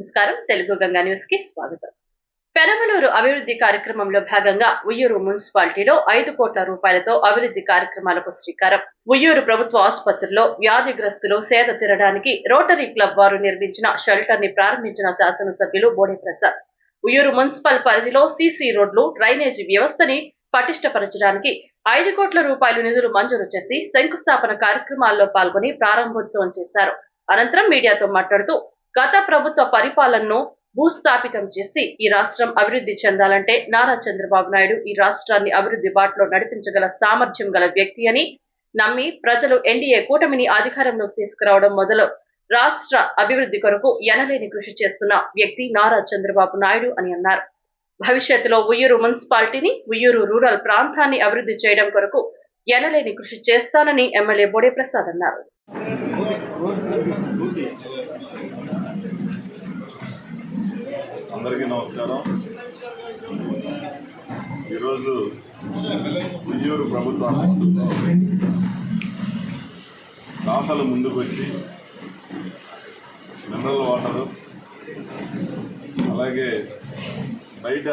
నమస్కారం. తెలుగు గంగా న్యూస్కి స్వాగతం. పెనమలూరు అభివృద్ధి కార్యక్రమంలో భాగంగా ఉయ్యూరు మున్సిపాలిటీలో ఐదు కోట్ల రూపాయలతో అభివృద్ధి కార్యక్రమాలకు శ్రీకారం. ఉయ్యూరు ప్రభుత్వ ఆసుపత్రిలో వ్యాధిగ్రస్తులు సేద తీరడానికి రోటరీ క్లబ్ వారు నిర్మించిన షెల్టర్ని ప్రారంభించిన శాసనసభ్యులు బోడే ప్రసాద్ ఉయ్యూరు మున్సిపల్ పరిధిలో సీసీ రోడ్లు డ్రైనేజీ వ్యవస్థని పటిష్టపరచడానికి ఐదు కోట్ల రూపాయలు నిధులు మంజూరు చేసి శంకుస్థాపన కార్యక్రమాల్లో పాల్గొని ప్రారంభోత్సవం చేశారు. అనంతరం మీడియాతో మాట్లాడుతూ గత ప్రభుత్వ పరిపాలనను భూస్థాపితం చేసి ఈ రాష్ట్రం అభివృద్ధి చెందాలంటే నారా చంద్రబాబు నాయుడు ఈ రాష్ట్రాన్ని అభివృద్ధి బాటలో నడిపించగల సామర్థ్యం గల వ్యక్తి అని నమ్మి ప్రజలు ఎన్డీఏ కూటమిని అధికారంలోకి తీసుకురావడం మొదలు రాష్ట్ర అభివృద్ధి కొరకు ఎనలేని కృషి చేస్తున్న వ్యక్తి నారా చంద్రబాబు నాయుడు అని అన్నారు. భవిష్యత్తులో ఉయ్యూరు మున్సిపాలిటీని ఉయ్యూరు రూరల్ ప్రాంతాన్ని అభివృద్ధి చేయడం కొరకు ఎనలేని కృషి చేస్తానని ఎమ్మెల్యే బోడే ప్రసాద్ అన్నారు. అందరికీ నమస్కారం. ఈరోజు ఉయ్యూరు ప్రభుత్వ దాతలు ముందుకు వచ్చి మినరల్ వాటరు అలాగే బయట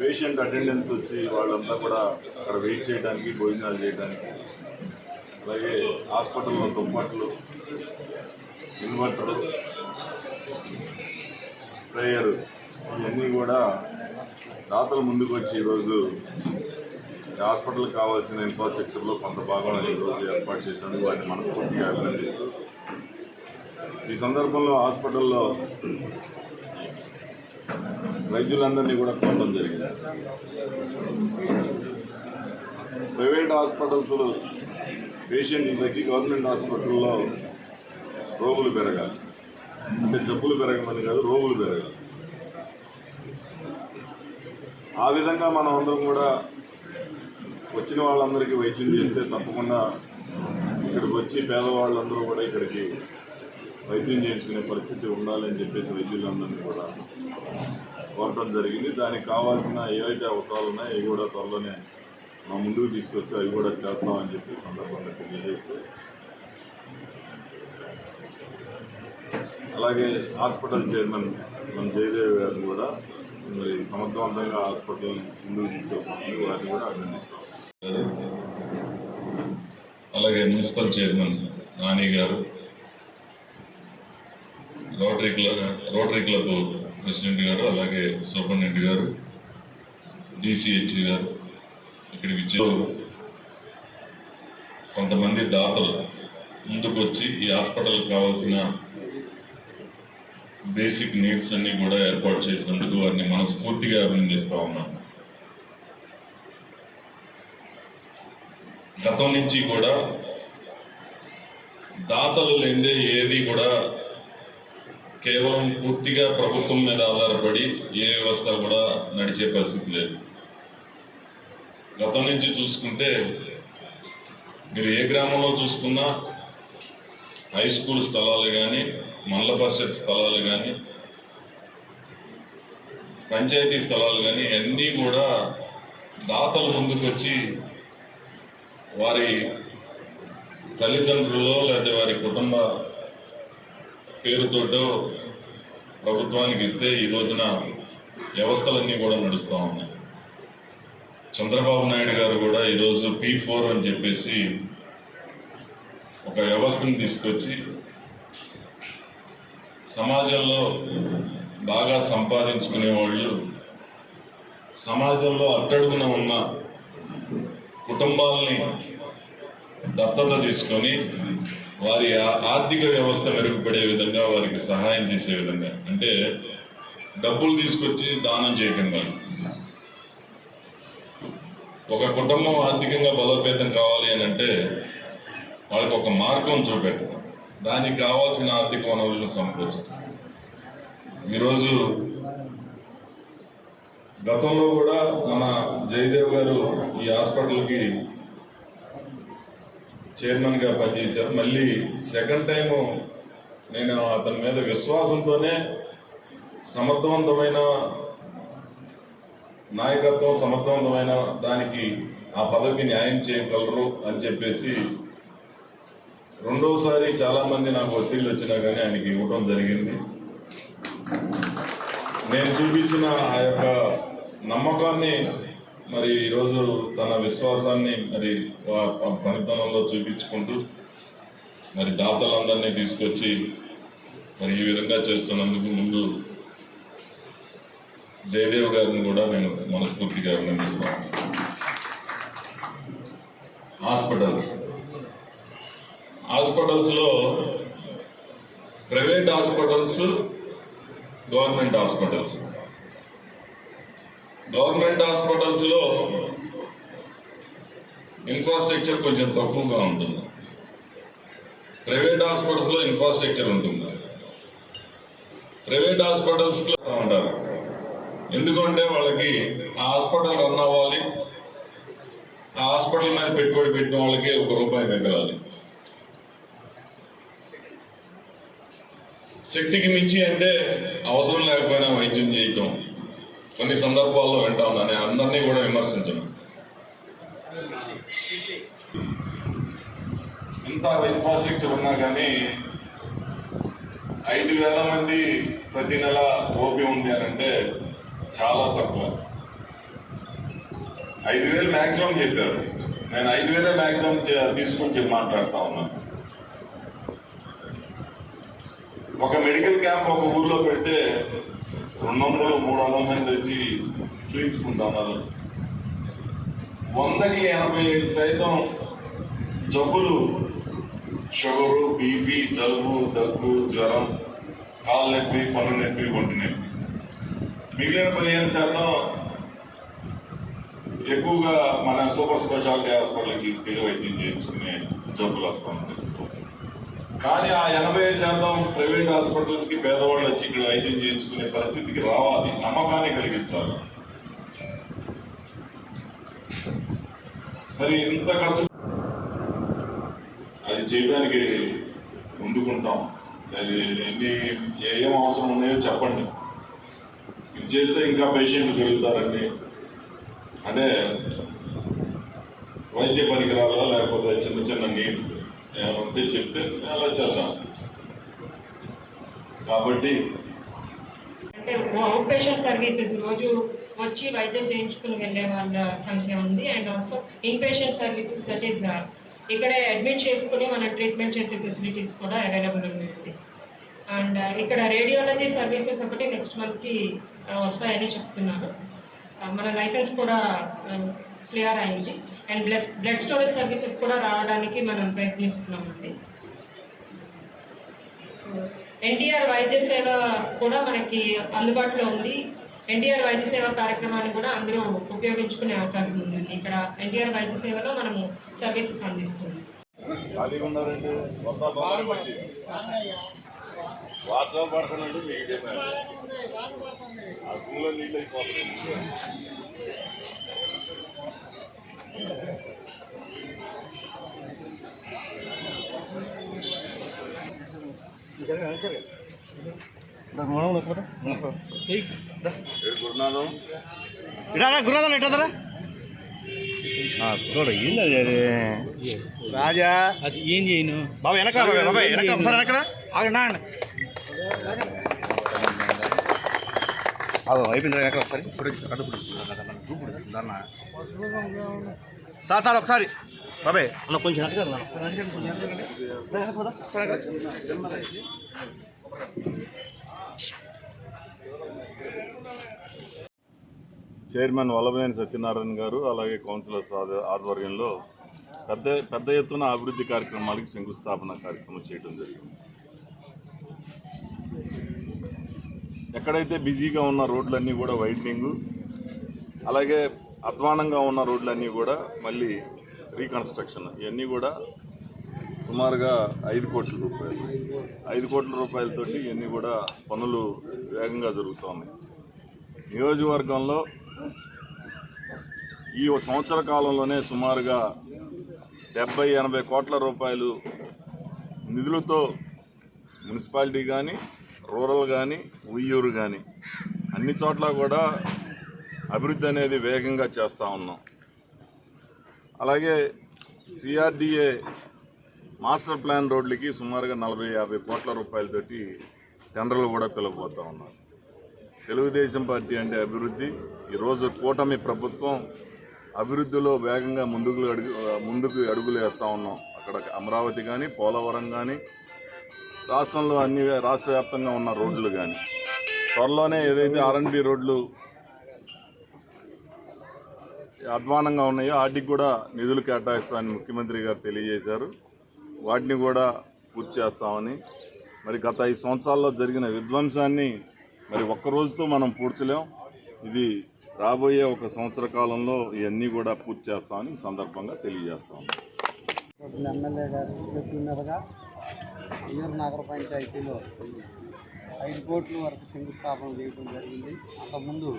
పేషెంట్ అటెండెన్స్ వచ్చి వాళ్ళంతా కూడా అక్కడ వెయిట్ చేయడానికి భోజనాలు చేయడానికి అలాగే హాస్పిటల్లో దుప్పట్లు ఇన్వర్టరు ప్రేయర్ ఇవన్నీ కూడా దాతలు ముందుకు వచ్చి ఈరోజు హాస్పిటల్కి హాస్పిటల్ కావాల్సిన ఇన్ఫ్రాస్ట్రక్చర్లో కొంత భాగం ఈరోజు ఏర్పాటు చేశాను వాటిని మనస్ఫూర్తిగా అభినందిస్తూ ఈ సందర్భంలో హాస్పిటల్లో వైద్యులందరినీ కూడా కోరడం జరిగింది. ప్రైవేట్ హాస్పిటల్స్ పేషెంట్ తగ్గి గవర్నమెంట్ హాస్పిటల్లో రోగులు పెరగాలి. అంటే జబ్బులు పెరగమని కాదు రోగులు పెరగాలి. ఆ విధంగా మనం అందరం కూడా వచ్చిన వాళ్ళందరికీ వైద్యం చేస్తే తప్పకుండా ఇక్కడికి వచ్చి పేదవాళ్ళందరూ కూడా ఇక్కడికి వైద్యం చేయించుకునే పరిస్థితి ఉండాలని చెప్పేసి వైద్యులందరినీ కూడా కోరటం జరిగింది. దానికి కావాల్సిన ఏవైతే అవసరాలు ఉన్నాయో అవి కూడా త్వరలోనే మా ముందుకు తీసుకొస్తే అవి కూడా చేస్తామని చెప్పి సందర్భంగా తెలియజేస్తే అలాగే హాస్పిటల్ చైర్మన్ మన జయదేవ్ గారిని కూడా మరి సమర్థవంతంగా హాస్పిటల్ ముందుకు తీసుకెళ్తున్నారు. వారిని కూడా అభినందిస్తాం అలాగే మున్సిపల్ చైర్మన్ నాని గారు Rotary Club Rotary Club president గారు అలాగే సూపరింటెండెంట్ గారు డిసిహెచ్ గారు ఇక్కడికి ఇచ్చే కొంతమంది దాతలు ముందుకు వచ్చి ఈ హాస్పిటల్కి కావాల్సిన బేసిక్ నీడ్స్ అన్ని కూడా ఏర్పాటు చేసినందుకు వారిని మనస్ఫూర్తిగా అభినందిస్తా ఉన్నాం గతం నుంచి కూడా దాతలు లేదే ఏది కూడా కేవలం పూర్తిగా ప్రభుత్వం మీద ఆధారపడి ఏ వ్యవస్థ కూడా నడిచే పరిస్థితి లేదు. గతం నుంచి చూసుకుంటే మీరు ఏ గ్రామంలో చూసుకున్నా హై స్కూల్ స్థలాలు కానీ మండల పరిషత్ స్థలాలు కానీ పంచాయతీ స్థలాలు కానీ అన్నీ కూడా దాతలు ముందుకు వచ్చి వారి తల్లిదండ్రులు లేదా వారి కుటుంబ పేరుతోటో ప్రభుత్వానికి ఇస్తే ఈ రోజున వ్యవస్థలన్నీ కూడా నడుస్తూ ఉన్నాయి. చంద్రబాబు నాయుడు గారు కూడా ఈరోజు పీ ఫోర్ అని చెప్పేసి ఒక వ్యవస్థను తీసుకొచ్చి సమాజంలో బాగా సంపాదించుకునే వాళ్ళు సమాజంలో అట్టడుగున ఉన్న కుటుంబాలని దత్తత తీసుకొని వారి ఆర్థిక వ్యవస్థ మెరుగుపడే విధంగా వారికి సహాయం చేసే విధంగా. అంటే డబ్బులు తీసుకొచ్చి దానం చేయటం ఒక కుటుంబం ఆర్థికంగా బలోపేతం కావాలి అని అంటే వాళ్ళకి ఒక మార్గం చూపెట్టడం దానికి కావాల్సిన ఆర్థిక వనరులను సమకూర్చడం ఈరోజు గతంలో కూడా మన జయదేవ్ గారు ఈ హాస్పిటల్కి చైర్మన్గా పనిచేశారు. మళ్ళీ సెకండ్ టైము నేను అతని మీద విశ్వాసంతోనే సమర్థవంతమైన నాయకత్వం సమర్థవంతమైన దానికి ఆ పదవికి న్యాయం చేయగలరు అని చెప్పేసి రెండోసారి చాలా మంది నాకు ఒత్తిళ్ళు వచ్చినా కానీ ఆయనకి ఇవ్వడం జరిగింది. నేను చూపించిన ఆ యొక్క నమ్మకాన్ని మరి ఈరోజు తన విశ్వాసాన్ని మరి పనితనంలో చూపించుకుంటూ మరి దాతలందరినీ తీసుకొచ్చి మరి ఈ విధంగా చేస్తున్నందుకు ముందు జయదేవ్ గారిని కూడా నేను మనస్ఫూర్తిగా అభినందిస్తాను హాస్పిటల్స్. హాస్పిటల్స్లో private hospitals government hospitals. Government హాస్పిటల్స్లో ఇన్ఫ్రాస్ట్రక్చర్ కొంచెం తక్కువగా ఉంటుంది. ప్రైవేట్ హాస్పిటల్స్లో ఇన్ఫ్రాస్ట్రక్చర్ ఉంటుంది. ప్రైవేట్ హాస్పిటల్స్లో ఉంటారు ఎందుకంటే వాళ్ళకి ఆ హాస్పిటల్ రన్ అవ్వాలి. ఆ హాస్పిటల్ మీద పెట్టుబడి పెట్టిన వాళ్ళకి ఒక రూపాయి పెట్టాలి శక్తికి మించి అంటే అవసరం లేకపోయినా వైద్యం చేయటం. కొన్ని సందర్భాల్లో వింటా ఉన్నాను అందరినీ కూడా విమర్శించను. ఇంత ఇన్ఫ్రాస్ట్రక్చర్ ఉన్నా కానీ ఐదు వేల మంది ప్రతి నెల ఓపీ ఉంది అని అంటే చాలా తక్కువ. ఐదు వేలు మ్యాక్సిమం చెప్పారు. నేను ఐదు వేలే మ్యాక్సిమం తీసుకొని చెప్పి మాట్లాడుతూ ఉన్నాను ఒక మెడికల్ క్యాంప్ ఒక ఊర్లో పెడితే రెండు వందలు మూడు వందల మంది వచ్చి చూపించుకుంటున్నారు వందకి ఎనభై ఐదు శాతం జబ్బులు షుగరు బీపీ జలుబు దగ్గు జ్వరం కాళ్ళ నొప్పి పన్ను నొప్పి ఒంటి నొప్పి మిగిలిన పదిహేను శాతం ఎక్కువగా మన సూపర్ స్పెషాలిటీ హాస్పిటల్కి తీసుకెళ్ళి వైద్యం చేయించుకునే జబ్బులు వస్తుంది కానీ ఆ ఎనభై ఐదు శాతం ప్రైవేట్ హాస్పిటల్స్కి పేదవాళ్ళు వచ్చి ఇక్కడ వైద్యం చేయించుకునే పరిస్థితికి రావాలి నమ్మకాన్ని కలిగించాలి. మరి ఇంత ఖర్చు అది చేయడానికి ముందుకుంటాం. అది ఎన్ని ఏం అవసరం ఉన్నాయో చెప్పండి. ఇది చేస్తే ఇంకా పేషెంట్లు పెరుగుతారండి. అంటే వైద్య పరికరాలు లేకపోతే చిన్న చిన్న నీడ్స్ ఉంటే చెప్తే అలా చేద్దాం. కాబట్టి అంటే అవుట్ పేషెంట్ సర్వీసెస్ రోజు వచ్చి వైద్యం చేయించుకుని వెళ్ళే వాళ్ళ సంఖ్య ఉంది. And also in patient services that is ఇక్కడే అడ్మిట్ చేసుకుని మనం ట్రీట్మెంట్ చేసే ఫెసిలిటీస్ కూడా అవైలబుల్ ఉన్నాయి అండ్ ఇక్కడ రేడియాలజీ సర్వీసెస్ ఒకటి నెక్స్ట్ మంత్కి uh, వస్తాయని చెప్తున్నారు uh, మన లైసెన్స్ కూడా uh, క్లియర్ అయింది. And blood blood storage services కూడా రావడానికి మనం ప్రయత్నిస్తున్నామండి. ఎన్టీఆర్ వైద్య సేవ కూడా మనకి అందుబాటులో ఉంది. ఎన్టీఆర్ వైద్య సేవ కార్యక్రమాన్ని కూడా అందరూ ఉపయోగించుకునే అవకాశం ఉందండి. ఇక్కడ ఎన్టీఆర్ వైద్య సేవలో మనము సర్వీసెస్ వాటర్ మీకు ఆ స్కూల్లో నీళ్ళు అయిపోతుంది గురునాథం చూడు ఏంది? రాజా. అది ఏం చేయను? బాబా వెనక బాబాయ్ వెనక ఒకసారి వెనకరా ఆగనా అయిపోయింది వెనక ఒకసారి. గ్రూప్ తీసి. దాన్న సార్ సార్ ఒకసారి బాబాయ్ అన్న కొంచెం. చైర్మన్ వల్లభనేని సత్యనారాయణ గారు అలాగే కౌన్సిలర్స్ ఆధ్వర్యంలో పెద్ద పెద్ద ఎత్తున అభివృద్ధి కార్యక్రమాలకి శంకుస్థాపన కార్యక్రమం చేయడం జరిగింది ఎక్కడైతే బిజీగా ఉన్న రోడ్లన్నీ కూడా వైడనింగ్ అలాగే అధ్వానంగా ఉన్న రోడ్లన్నీ కూడా మళ్ళీ రీకన్స్ట్రక్షన్. ఇవన్నీ కూడా సుమారుగా ఐదు కోట్ల రూపాయలు. ఐదు కోట్ల రూపాయలతోటి ఇవన్నీ కూడా పనులు వేగంగా జరుగుతూ ఉన్నాయి. నియోజకవర్గంలో ఈ ఓ సంవత్సర కాలంలోనే సుమారుగా డెబ్బై ఎనభై కోట్ల రూపాయలు నిధులతో మున్సిపాలిటీ కానీ రూరల్ కానీ ఉయ్యూరు కానీ అన్ని చోట్ల కూడా అభివృద్ధి అనేది వేగంగా చేస్తూ ఉన్నాం. అలాగే సిఆర్డిఏ మాస్టర్ ప్లాన్ రోడ్లకి సుమారుగా నలభై యాభై కోట్ల రూపాయలతోటి టెండర్లు కూడా పిలవబోతూ ఉన్నారు. తెలుగుదేశం పార్టీ అంటే అభివృద్ధి. ఈరోజు కూటమి ప్రభుత్వం అభివృద్ధిలో వేగంగా ముందుకు అడుగు ముందుకు అడుగులు వేస్తూ ఉన్నాం. అక్కడ అమరావతి కానీ పోలవరం కానీ రాష్ట్రంలో అన్ని రాష్ట్ర వ్యాప్తంగా ఉన్న రోడ్లు కానీ త్వరలోనే ఏదైతే ఆర్ఎన్బి రోడ్లు అధ్వానంగా ఉన్నాయో వాటికి కూడా నిధులు కేటాయిస్తామని ముఖ్యమంత్రి గారు తెలియజేశారు. వాటిని కూడా పూర్తి చేస్తామని. మరి గత ఐదు సంవత్సరాల్లో జరిగిన విధ్వంసాన్ని మరి ఒక్క రోజుతో మనం పూడ్చలేం. ఇది రాబోయే ఒక సంవత్సర కాలంలో ఇవన్నీ కూడా పూర్తి చేస్తామని సందర్భంగా తెలియజేస్తాం. ఎమ్మెల్యే గారు చెప్పిన నగర పంచాయతీలో ఐదు కోట్ల వరకు శంకుస్థాపన చేయడం జరిగింది. అంతకుముందు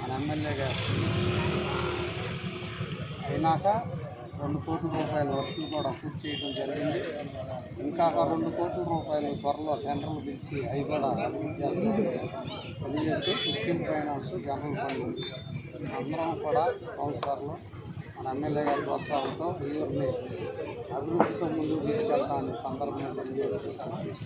మన ఎమ్మెల్యే గారు అయినాక రెండు కోట్ల రూపాయల వర్కులు కూడా పూర్తి చేయడం జరిగింది. ఇంకా రెండు కోట్ల రూపాయలు త్వరలో టెండర్లు పిలిచి అవి కూడా అభివృద్ధి తెలియజేస్తూ ఫిఫ్టీన్ ఫైనాన్స్ జనరల్ ఫండ్ అందరం కూడా కౌన్సిలర్లు మన ఎమ్మెల్యే గారి ప్రోత్సాహంతో ఉయ్యూరుని అభివృద్ధితో ముందుకు తీసుకెళ్తామని సందర్భంగా తెలియజేస్తున్నాను.